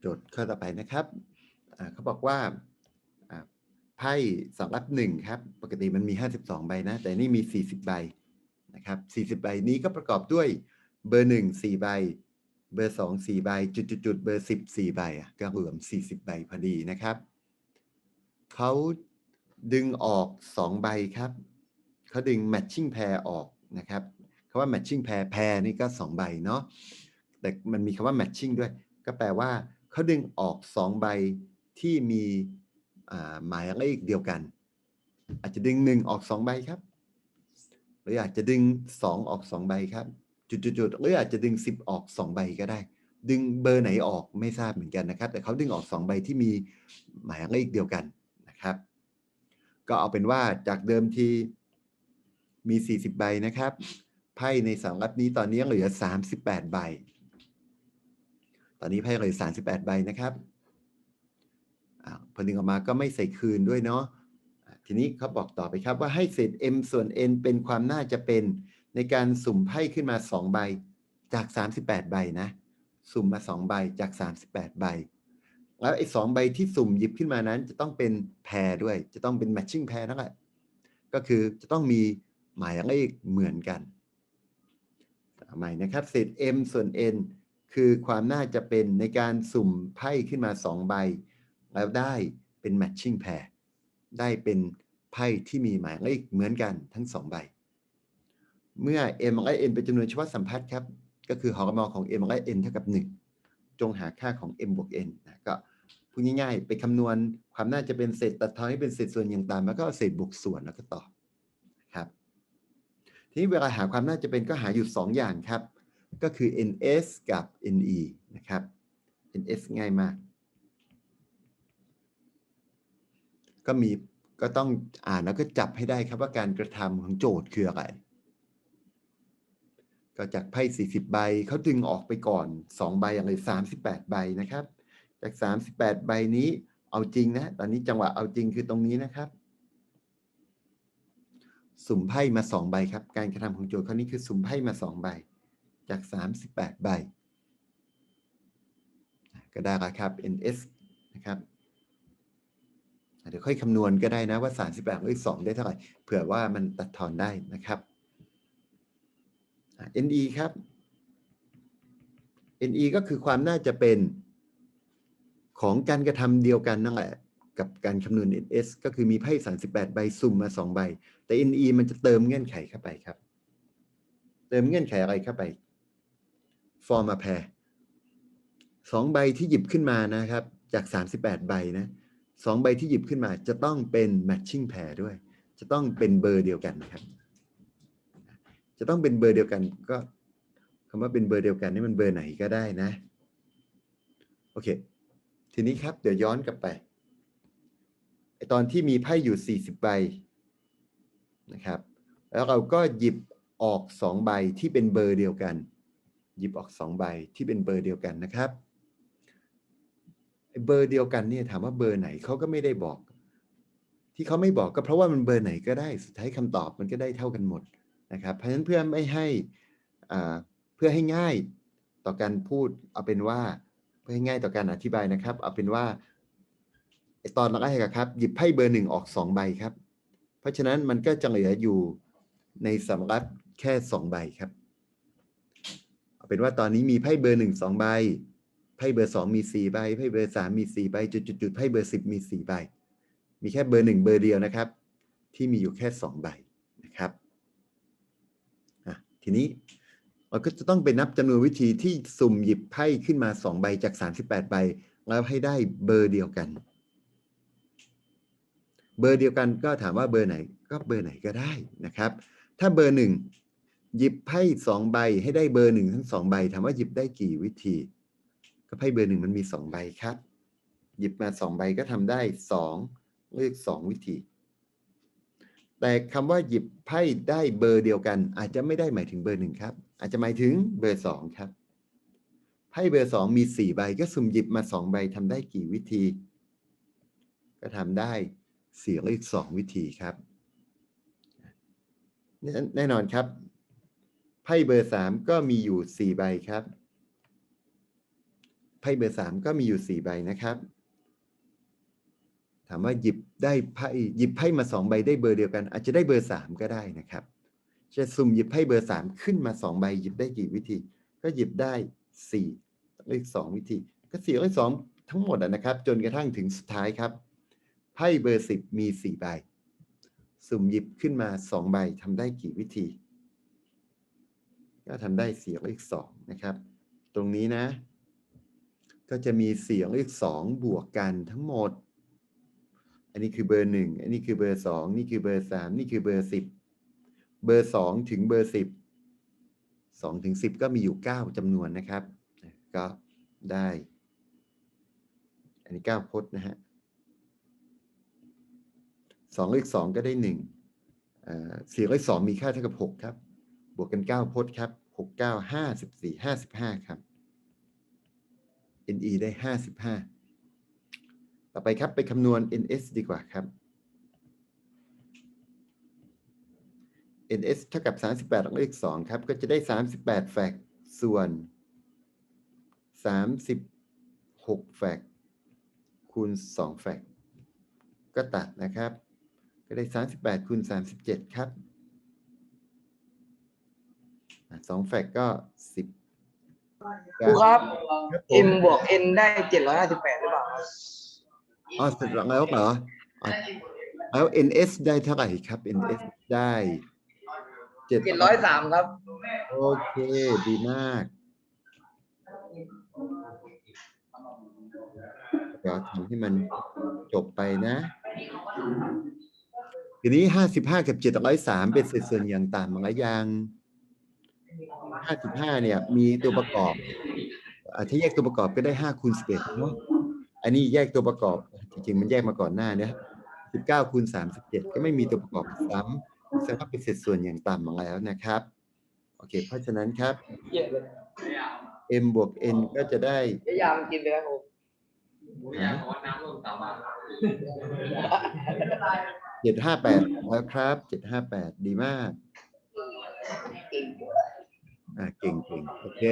โจทย์ข้อต่อไปนะครับเขาบอกว่าไพ่สองรับหนึ่งครับ ปกติมันมี 52 ใบนะ แต่นี่มี 40 ใบนะครับ40 ใบนี้ก็ประกอบด้วยเบอร์ 1 4 ใบ เบอร์ 2 4 ใบ จุดจุดจุดเบอร์ 10 4 ใบอะก็รวม 40 ใบพอดีนะครับเขาดึงออก 2 ใบครับ เขาดึง matching pair ออกนะครับคำว่า matching pair pair นี่ก็ 2 ใบเนาะแต่มันมีคำว่า matching ด้วย ก็แปลว่า เขาดึงออก2ใบที่มีหมายเลขเดียวกัน อาจจะดึง1ออก2ใบครับ หรืออาจจะดึง2องออก2ใบครับ จุดๆหรืออาจจะดึง10ออก2ใบก็ได้ ดึงเบอร์ไหนออกไม่ทราบเหมือนกันนะครับ แต่เขาดึงออก2ใบที่มีหมายเลขเดียวกันนะครับ ก็เอาเป็นว่าจากเดิมทีมี 40 ใบนะครับไพ่ในสองรับนี้ตอนนี้เหลือ 38 ใบ ตอนนี้ไพ่เลือ38 ใบนะครับอ่าพอดึงออกมาก็ไม่ใส่คืนด้วยเนาะทีนี้เขาบอกต่อไปครับว่าให้เศษ m ส่วน n เป็นความน่าจะเป็นในการสุ่มไพ่ขึ้นมา 2 ใบจาก 38 ใบนะ สุ่มมา 2 ใบจาก 38 ใบ แล้วไอ้สองใบที่สุ่มหยิบขึ้นมานั้น จะต้องเป็นแพรด้วย จะต้องเป็น matching pair นั่นแหละก็คือจะต้องมีหมายเลขเหมือนกันอาใหม่นะครับ เศษ m ส่วน n คือความน่าจะเป็นในการสุ่มไพ่ขึ้นมา 2 ใบ แล้วได้เป็น matching pair ได้เป็นไพ่ที่มีหมายเลขเหมือนกันทั้ง 2 ใบ เมื่อ m และ n เป็นจำนวนเฉพาะสัมพัทธ์ครับ ก็คือหอกำลังของ m และ n เท่ากับ 1 จงหาค่าของ m บวก n นะก็พูดง่ายๆ ไปคำนวณความน่าจะเป็นเศษตัดทอนให้เป็นเศษส่วนอย่างต่ำแล้วก็เศษบวกส่วนแล้วก็ตอบครับ ทีนี้เวลาหาความน่าจะเป็นก็หาอยู่ 2 อย่างครับ ก็คือ ns กับ ne นะครับ ns ง่ายมาก ก็มีก็ต้องอ่านแล้วก็จับให้ได้ครับว่าการกระทำของโจทย์คืออะไร ก็จากไพ่ 40 ใบเขาดึงออกไปก่อน 2 ใบอย่างไร38 ใบนะครับ จาก 38 ใบนี้เอาจริงนะ ตอนนี้จังหวะเอาจริงคือตรงนี้นะครับสุ่มไพ่มา2ใบครับ การกระทำของโจทย์ข้อนี้คือสุ่มไพ่มา2ใบ จาก 38 ใบ ก็ได้แล้วครับ ns นะครับเดี๋ยวค่อยคำนวณก็ได้นะว่า 38ลบ2ได้เท่าไหร่ เผื่อว่ามันตัดทอนได้นะครับ NE ครับ NE ก็คือความน่าจะเป็นของการกระทำเดียวกันนั่นแหละกับการคำนวณ NS ก็คือมีไพ่ 38 ใบสุ่มมา 2 ใบ แต่ NE มันจะเติมเงื่อนไขเข้าไปครับ เติมเงื่อนไขอะไรเข้าไป ฟอร์มาแพรสองใบที่หยิบขึ้นมานะครับ จาก 38 ใบนะสองใบที่หยิบขึ้นมา จะต้องเป็น matching pair ด้วย จะต้องเป็นเบอร์เดียวกันนะครับ จะต้องเป็นเบอร์เดียวกัน ก็คำว่าเป็นเบอร์เดียวกันนี่มันเบอร์ไหนก็ได้นะ โอเค ทีนี้ครับ เดี๋ยวย้อนกลับไปไอตอนที่มีไพ่อยู่ 40 ใบนะครับ แล้วเราก็หยิบออก 2 ใบที่เป็นเบอร์เดียวกัน หยิบออก 2 ใบที่เป็นเบอร์เดียวกันนะครับเบอร์เดียวกันเนี่ยถามว่าเบอร์ไหนเขาก็ไม่ได้บอก ที่เขาไม่บอกก็เพราะว่ามันเบอร์ไหนก็ได้สุดท้ายคำตอบมันก็ได้เท่ากันหมดนะครับ เพราะฉะนั้นเพื่อไม่ให้เพื่อให้ง่ายต่อการพูดเอาเป็นว่าเพื่อให้ง่ายต่อการอธิบายนะครับ เอาเป็นว่าตอนแรกอะครับหยิบไพ่เบอร์หนึ่งออกสองใบครับ เพราะฉะนั้นมันก็จะเหลืออยู่ในสำรับแค่สองใบครับ เอาเป็นว่าตอนนี้มีไพ่เบอร์หนึ่งสองใบ ไพ่เบอร์สองมีสี่ใบ ไพ่เบอร์สามมีสี่ใบ จุดจุดจุดไพ่เบอร์สิบมีสี่ใบ มีแค่เบอร์หนึ่งเบอร์เดียวนะครับ ที่มีอยู่แค่สองใบนะครับทีนี้เราก็จะต้องไปนับจำนวนวิธีที่สุ่มหยิบไพ่ขึ้นมาสองใบจากสามสิบแปดใบ แล้วให้ได้เบอร์เดียวกัน เบอร์เดียวกันก็ถามว่าเบอร์ไหนก็เบอร์ไหนก็ได้นะครับ ถ้าเบอร์หนึ่ง หยิบไพ่สองใบให้ได้เบอร์หนึ่งทั้งสองใบถามว่าหยิบได้กี่วิธี ก็ไพ่เบอร์หนึ่งมันมีสองใบครับ หยิบมาสองใบก็ทำได้สองเลือกสองวิธี แต่คำว่าหยิบไพ่ได้เบอร์เดียวกัน อาจจะไม่ได้หมายถึงเบอร์หนึ่งครับ อาจจะหมายถึงเบอร์สองครับไพ่เบอร์สองมีสี่ใบก็สุ่มหยิบมาสองใบทำได้กี่วิธี ก็ทำได้สียเลขสองวิธีครับแน่นอนครับ ไพ่เบอร์สามก็มีอยู่สี่ใบครับ ไพ่เบอร์สามก็มีอยู่สี่ใบนะครับ ถามว่าหยิบได้ไพ่หยิบไพ่มาสองใบได้เบอร์เดียวกัน อาจจะได้เบอร์สามก็ได้นะครับ จะสุ่มหยิบไพ่เบอร์สามขึ้นมาสองใบหยิบได้กี่วิธี ก็หยิบได้สี่เลขสองวิธี ก็สี่เลขสองทั้งหมดนะครับ จนกระทั่งถึงสุดท้ายครับไพ่เบอร์สิบมีสี่ใบ สุ่มหยิบขึ้นมาสองใบทำได้กี่วิธี ก็ทำได้เสี่เลขสองนะครับ ตรงนี้นะ ก็จะมีเสียงเลขสองบวกกันทั้งหมด อันนี้คือเบอร์หนึ่งอันนี้คือเบอร์สองนี่คือเบอร์สามนี่คือเบอร์สิบเบอร์สองถึงเบอร์สิบสองถึงสิบก็มีอยู่เก้าจำนวนนะครับ ก็ได้ อันนี้เก้าพจน์นะฮะสองเลขสองก็ได้หนึ่งเอ่อสี่เลขสองมีค่าเท่ากับหกครับ บวกกันเก้าพจน์ครับหกเก้าห้าสิบสี่ห้าสิบห้าครับ NE ได้ห้าสิบห้าต่อไปครับไปคำนวณ NS ดีกว่าครับ NS เท่ากับ 38ลบเลข2ครับ ก็จะได้ 38 แฟกส่วน 36 แฟกคูณ 2 แฟกก็ตัดนะครับ ก็ได้ 38คูณ37 ครับอะ สองแฟกก็10ครูครับครับผม m บวก n ได้เจ็ดร้อยห้าสิบแปดหรือเปล่าครับอ๋อเสร็จแล้วเหรออะแล้ว NS ได้เท่าไหร่ครับ NS ได้เจ็ดเจ็ดร้อยสามครับ โอเค ดีมากเดี๋ยวทำให้มันจบไปนะ ทีนี้ห้าสิบห้ากับเจ็ดร้อยสามเป็นเศษส่วนอย่างต่ำมั้งยัง ห้าสิบห้าเนี่ย มีตัวประกอบอาถ้าแยกตัวประกอบก็ได้ห้าคูณสิบเอ็ดเนาะอันนี้แยกตัวประกอบจริงๆมันแยกมาก่อนหน้าเนี่ยสิบเก้าคูณสามสิบเจ็ดก็ไม่มีตัวประกอบซ้ำแสดงว่าเป็นเศษส่วนอย่างต่ำมาแล้วนะครับโอเค เพราะฉะนั้นครับเยอะเลย m บวก n ก็จะได้พยายามกินเลยครับผมเจ็ดห้าแปดแล้วครับเจ็ดห้าแปดดีมาก อ่าเก่งเก่งโอเค